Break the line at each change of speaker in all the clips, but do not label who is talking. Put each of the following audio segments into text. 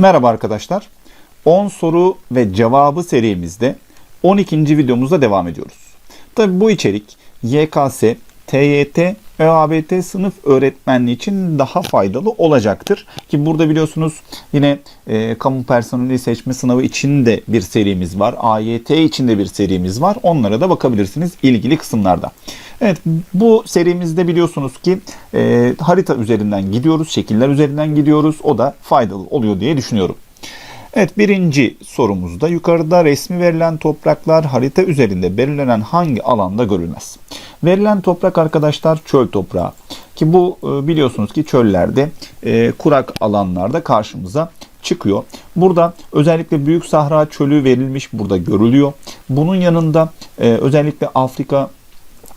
Merhaba arkadaşlar. 10 soru ve cevabı serimizde 12. videomuzda devam ediyoruz. Tabi bu içerik YKS, TYT ve ABT sınıf öğretmenliği için daha faydalı olacaktır. Ki burada biliyorsunuz yine e, kamu personeli seçme sınavı için de bir serimiz var. AYT için de bir serimiz var. Onlara da bakabilirsiniz ilgili kısımlarda. Evet bu serimizde biliyorsunuz ki e, harita üzerinden gidiyoruz, şekiller üzerinden gidiyoruz. O da faydalı oluyor diye düşünüyorum. Evet birinci sorumuzda yukarıda resmi verilen topraklar harita üzerinde belirlenen hangi alanda görülmez? Verilen toprak arkadaşlar çöl toprağı. Ki bu e, biliyorsunuz ki çöllerde e, kurak alanlarda karşımıza çıkıyor. Burada özellikle Büyük Sahra çölü verilmiş burada görülüyor. Bunun yanında e, özellikle Afrika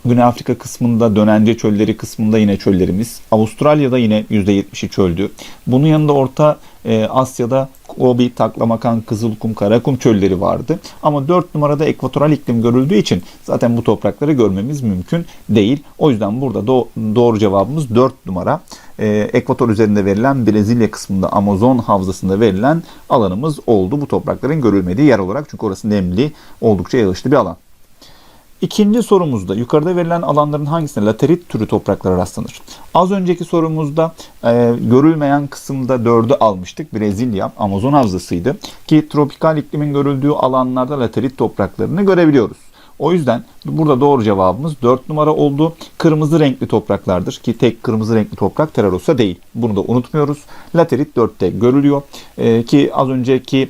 Güney Afrika kısmında dönence çölleri kısmında yine çöllerimiz. Avustralya'da yine %70'i çöldü. Bunun yanında Orta e, Asya'da Gobi, Taklamakan, Kızılkum, Karakum çölleri vardı. Ama 4 numarada ekvatoral iklim görüldüğü için zaten bu toprakları görmemiz mümkün değil. O yüzden burada do- doğru cevabımız 4 numara. E, ekvator üzerinde verilen Brezilya kısmında Amazon havzasında verilen alanımız oldu. Bu toprakların görülmediği yer olarak çünkü orası nemli, oldukça yağışlı bir alan. İkinci sorumuzda yukarıda verilen alanların hangisine laterit türü topraklara rastlanır? Az önceki sorumuzda e, görülmeyen kısımda 4'ü almıştık. Brezilya, Amazon havzasıydı. Ki tropikal iklimin görüldüğü alanlarda laterit topraklarını görebiliyoruz. O yüzden burada doğru cevabımız 4 numara oldu. Kırmızı renkli topraklardır ki tek kırmızı renkli toprak Terrarossa değil. Bunu da unutmuyoruz. Laterit 4'te görülüyor. E, ki az önceki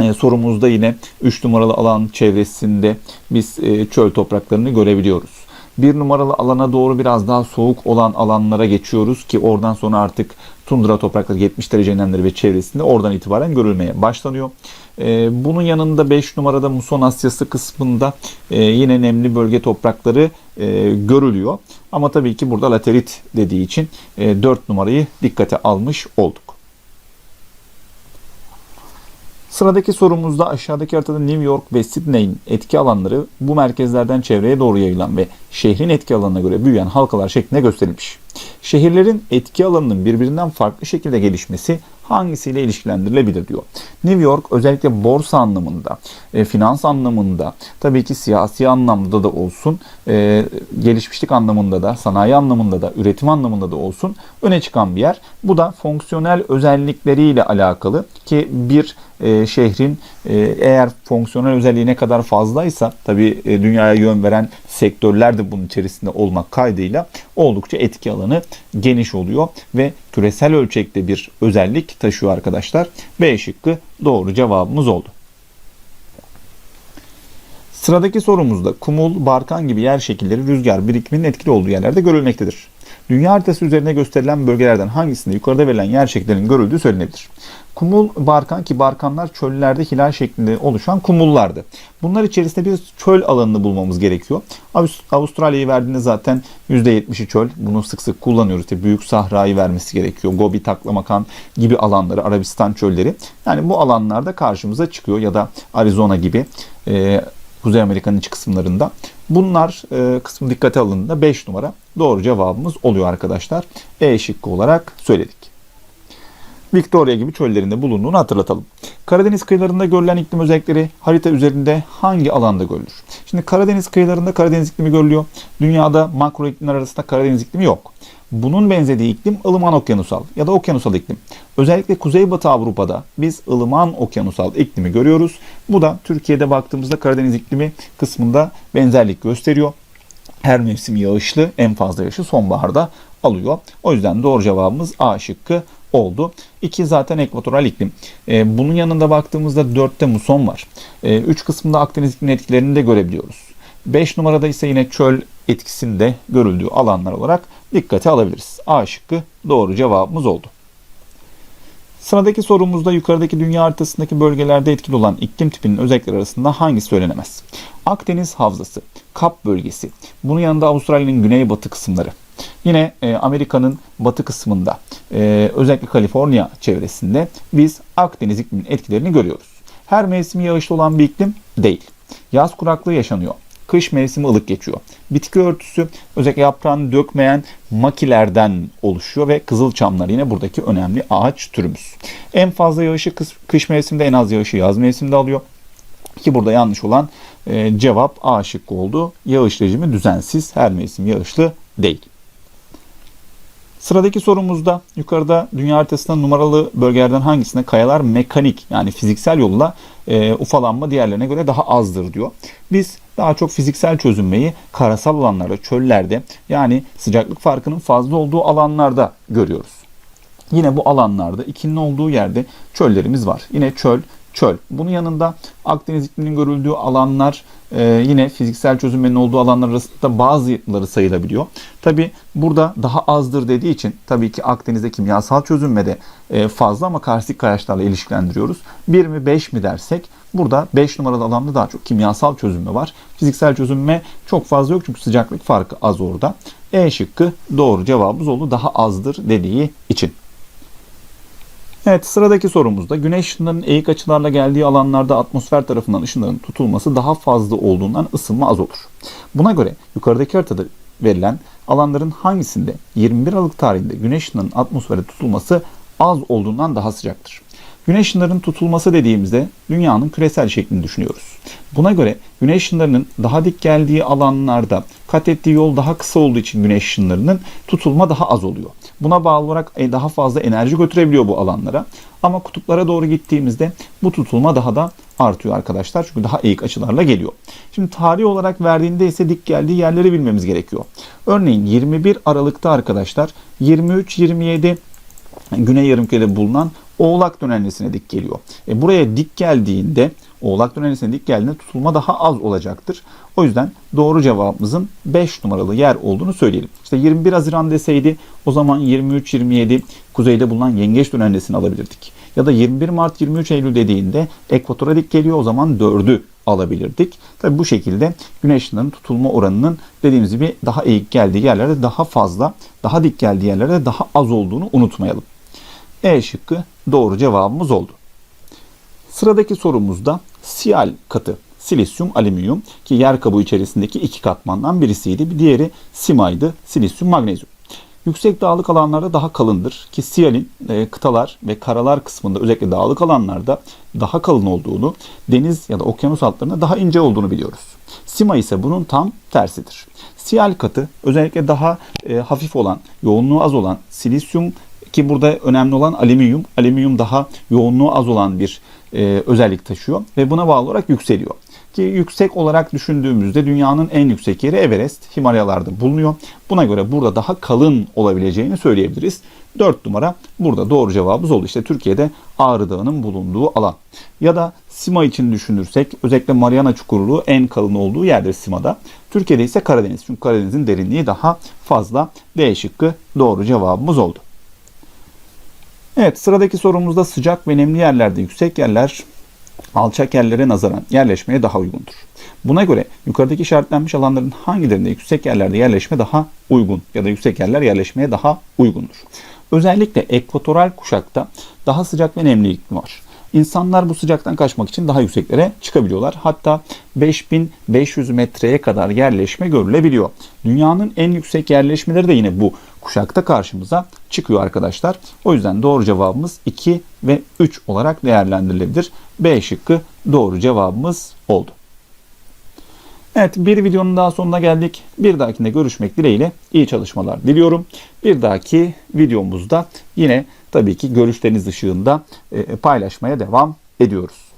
e, sorumuzda yine 3 numaralı alan çevresinde biz e, çöl topraklarını görebiliyoruz. 1 numaralı alana doğru biraz daha soğuk olan alanlara geçiyoruz ki oradan sonra artık tundra toprakları 70 derece enlemleri ve çevresinde oradan itibaren görülmeye başlanıyor. E, bunun yanında 5 numarada Muson Asyası kısmında yine nemli bölge toprakları görülüyor. Ama tabii ki burada laterit dediği için e, 4 numarayı dikkate almış olduk. Sıradaki sorumuzda aşağıdaki haritada New York ve Sydney'in etki alanları bu merkezlerden çevreye doğru yayılan ve şehrin etki alanına göre büyüyen halkalar şeklinde gösterilmiş. Şehirlerin etki alanının birbirinden farklı şekilde gelişmesi hangisiyle ilişkilendirilebilir diyor. New York özellikle borsa anlamında, e, finans anlamında, tabii ki siyasi anlamda da olsun, e, gelişmişlik anlamında da, sanayi anlamında da, üretim anlamında da olsun öne çıkan bir yer. Bu da fonksiyonel özellikleriyle alakalı ki bir e, şehrin e, eğer fonksiyonel özelliği ne kadar fazlaysa tabii e, dünyaya yön veren sektörler de bunun içerisinde olmak kaydıyla oldukça etki alanı geniş oluyor ve küresel ölçekte bir özellik taşıyor arkadaşlar. B şıkkı doğru cevabımız oldu. Sıradaki sorumuzda kumul, barkan gibi yer şekilleri rüzgar birikiminin etkili olduğu yerlerde görülmektedir. Dünya haritası üzerine gösterilen bölgelerden hangisinde yukarıda verilen yer şekillerinin görüldüğü söylenebilir. Kumul barkan ki barkanlar çöllerde hilal şeklinde oluşan kumullardı. Bunlar içerisinde bir çöl alanını bulmamız gerekiyor. Avustralya'yı verdiğinde zaten %70'i çöl. Bunu sık sık kullanıyoruz. İşte Büyük Sahra'yı vermesi gerekiyor. Gobi, Taklamakan gibi alanları, Arabistan çölleri. Yani bu alanlarda karşımıza çıkıyor ya da Arizona gibi e, Kuzey Amerika'nın iç kısımlarında. Bunlar e, kısmı dikkate alındığında 5 numara doğru cevabımız oluyor arkadaşlar. E şıkkı olarak söyledik. Victoria gibi çöllerinde bulunduğunu hatırlatalım. Karadeniz kıyılarında görülen iklim özellikleri harita üzerinde hangi alanda görülür? Şimdi Karadeniz kıyılarında Karadeniz iklimi görülüyor. Dünyada makro iklimler arasında Karadeniz iklimi yok. Bunun benzediği iklim ılıman okyanusal ya da okyanusal iklim. Özellikle Kuzeybatı Avrupa'da biz ılıman okyanusal iklimi görüyoruz. Bu da Türkiye'de baktığımızda Karadeniz iklimi kısmında benzerlik gösteriyor. Her mevsim yağışlı, en fazla yağışı sonbaharda alıyor. O yüzden doğru cevabımız A şıkkı oldu. 2 zaten ekvatoral iklim. E, bunun yanında baktığımızda 4'te muson var. 3 e, kısmında Akdeniz ikliminin etkilerini de görebiliyoruz. 5 numarada ise yine çöl etkisinde görüldüğü alanlar olarak dikkate alabiliriz. A şıkkı doğru cevabımız oldu. Sıradaki sorumuzda yukarıdaki dünya haritasındaki bölgelerde etkili olan iklim tipinin özellikleri arasında hangisi söylenemez? Akdeniz Havzası, Kap bölgesi, bunun yanında Avustralya'nın güneybatı kısımları. Yine e, Amerika'nın batı kısmında, e, özellikle Kaliforniya çevresinde biz Akdeniz ikliminin etkilerini görüyoruz. Her mevsim yağışlı olan bir iklim değil. Yaz kuraklığı yaşanıyor. kış mevsimi ılık geçiyor. Bitki örtüsü özellikle yaprağını dökmeyen makilerden oluşuyor ve kızılçamlar yine buradaki önemli ağaç türümüz. En fazla yağışı kış, kış mevsiminde en az yağışı yaz mevsiminde alıyor. Ki burada yanlış olan e, cevap A şıkkı oldu. Yağış rejimi düzensiz. Her mevsim yağışlı değil. Sıradaki sorumuzda yukarıda dünya haritasında numaralı bölgelerden hangisinde kayalar mekanik yani fiziksel yolla e, ufalanma diğerlerine göre daha azdır diyor. Biz daha çok fiziksel çözünmeyi karasal alanlarda, çöllerde yani sıcaklık farkının fazla olduğu alanlarda görüyoruz. Yine bu alanlarda ikinin olduğu yerde çöllerimiz var. Yine çöl, çöl. Bunun yanında Akdeniz ikliminin görüldüğü alanlar e, yine fiziksel çözünmenin olduğu alanlar arasında bazıları sayılabiliyor. Tabi burada daha azdır dediği için tabii ki Akdeniz'de kimyasal çözünmede e, fazla ama karstik kayaçlarla ilişkilendiriyoruz. 1 mi 5 mi dersek burada 5 numaralı alanda daha çok kimyasal çözünme var. Fiziksel çözünme çok fazla yok çünkü sıcaklık farkı az orada. E şıkkı doğru cevabımız oldu daha azdır dediği için. Evet sıradaki sorumuzda güneş ışınlarının eğik açılarla geldiği alanlarda atmosfer tarafından ışınların tutulması daha fazla olduğundan ısınma az olur. Buna göre yukarıdaki haritada verilen alanların hangisinde 21 Aralık tarihinde güneş ışınlarının atmosfere tutulması az olduğundan daha sıcaktır? Güneş ışınlarının tutulması dediğimizde dünyanın küresel şeklini düşünüyoruz. Buna göre güneş ışınlarının daha dik geldiği alanlarda kat ettiği yol daha kısa olduğu için güneş ışınlarının tutulma daha az oluyor. Buna bağlı olarak e, daha fazla enerji götürebiliyor bu alanlara. Ama kutuplara doğru gittiğimizde bu tutulma daha da artıyor arkadaşlar. Çünkü daha eğik açılarla geliyor. Şimdi tarih olarak verdiğinde ise dik geldiği yerleri bilmemiz gerekiyor. Örneğin 21 Aralık'ta arkadaşlar 23-27 Güney Yarımküre'de bulunan Oğlak dönencesine dik geliyor. E buraya dik geldiğinde Oğlak dönencesine dik geldiğinde tutulma daha az olacaktır. O yüzden doğru cevabımızın 5 numaralı yer olduğunu söyleyelim. İşte 21 Haziran deseydi o zaman 23-27 kuzeyde bulunan Yengeç dönencesini alabilirdik. Ya da 21 Mart 23 Eylül dediğinde ekvatora dik geliyor o zaman 4'ü alabilirdik. Tabi bu şekilde güneş tutulma oranının dediğimiz gibi daha eğik geldiği yerlerde daha fazla, daha dik geldiği yerlerde daha az olduğunu unutmayalım. E şıkkı doğru cevabımız oldu. Sıradaki sorumuzda siyal katı silisyum alüminyum ki yer kabuğu içerisindeki iki katmandan birisiydi. Bir diğeri simaydı silisyum magnezyum. Yüksek dağlık alanlarda daha kalındır ki siyalin e, kıtalar ve karalar kısmında özellikle dağlık alanlarda daha kalın olduğunu, deniz ya da okyanus altlarında daha ince olduğunu biliyoruz. Sima ise bunun tam tersidir. Siyal katı özellikle daha e, hafif olan, yoğunluğu az olan silisyum ki burada önemli olan alüminyum. Alüminyum daha yoğunluğu az olan bir e, özellik taşıyor ve buna bağlı olarak yükseliyor. Ki yüksek olarak düşündüğümüzde dünyanın en yüksek yeri Everest, Himalayalarda bulunuyor. Buna göre burada daha kalın olabileceğini söyleyebiliriz. 4 numara burada doğru cevabımız oldu. İşte Türkiye'de Ağrı Dağı'nın bulunduğu alan. Ya da Sima için düşünürsek özellikle Mariana Çukurluğu en kalın olduğu yerdir Sima'da. Türkiye'de ise Karadeniz. Çünkü Karadeniz'in derinliği daha fazla. D şıkkı doğru cevabımız oldu. Evet sıradaki sorumuzda sıcak ve nemli yerlerde yüksek yerler alçak yerlere nazaran yerleşmeye daha uygundur. Buna göre yukarıdaki işaretlenmiş alanların hangilerinde yüksek yerlerde yerleşme daha uygun ya da yüksek yerler yerleşmeye daha uygundur. Özellikle ekvatoral kuşakta daha sıcak ve nemli iklim var. İnsanlar bu sıcaktan kaçmak için daha yükseklere çıkabiliyorlar. Hatta 5500 metreye kadar yerleşme görülebiliyor. Dünyanın en yüksek yerleşmeleri de yine bu kuşakta karşımıza çıkıyor arkadaşlar. O yüzden doğru cevabımız 2 ve 3 olarak değerlendirilebilir. B şıkkı doğru cevabımız oldu. Evet bir videonun daha sonuna geldik. Bir dahakinde görüşmek dileğiyle iyi çalışmalar diliyorum. Bir dahaki videomuzda yine tabii ki görüşleriniz ışığında paylaşmaya devam ediyoruz.